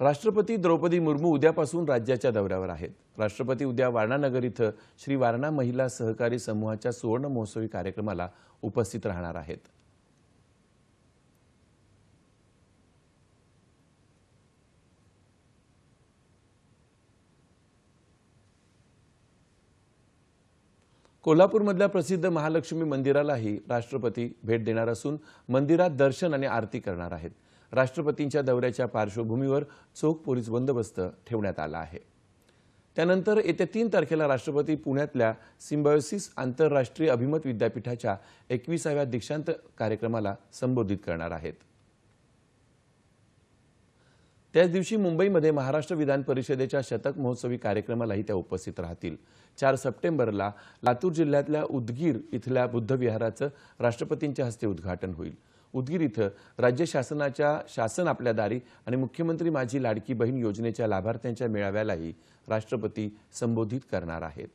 राष्ट्रपती द्रौपदी मुर्मू उद्यापासून राज्याच्या दौऱ्यावर आहेत. राष्ट्रपती उद्या वारणानगर इथं श्री वारणा महिला सहकारी समूहाच्या सुवर्ण महोत्सवी कार्यक्रमाला उपस्थित राहणार आहेत. कोल्हापूरमधल्या प्रसिद्ध महालक्ष्मी मंदिरालाही राष्ट्रपती भेट देणार असून मंदिरात दर्शन आणि आरती करणार आहेत. राष्ट्रपतींच्या दौऱ्याच्या पार्श्वभूमीवर चोख पोलीस बंदोबस्त ठेवण्यात आला आहे. त्यानंतर येत्या तीन तारखेला राष्ट्रपती पुण्यातल्या सिम्बायोसिस आंतरराष्ट्रीय अभिमत विद्यापीठाच्या एकविसाव्या दीक्षांत कार्यक्रमाला संबोधित करणार आहेत. त्याच दिवशी मुंबईमध्ये महाराष्ट्र विधान परिषदेच्या शतक महोत्सवी कार्यक्रमालाही त्या उपस्थित राहतील. चार सप्टेंबरला लातूर जिल्ह्यातल्या उदगीर इथल्या बुद्धविहाराचं राष्ट्रपतींच्या हस्ते उद्घाटन होईल. उदगीर इथं राज्य शासनाच्या शासन आपल्या दारी आणि मुख्यमंत्री माझी लाडकी बहीण योजनेच्या लाभार्थ्यांच्या मेळाव्यालाही राष्ट्रपती संबोधित करणार आहेत.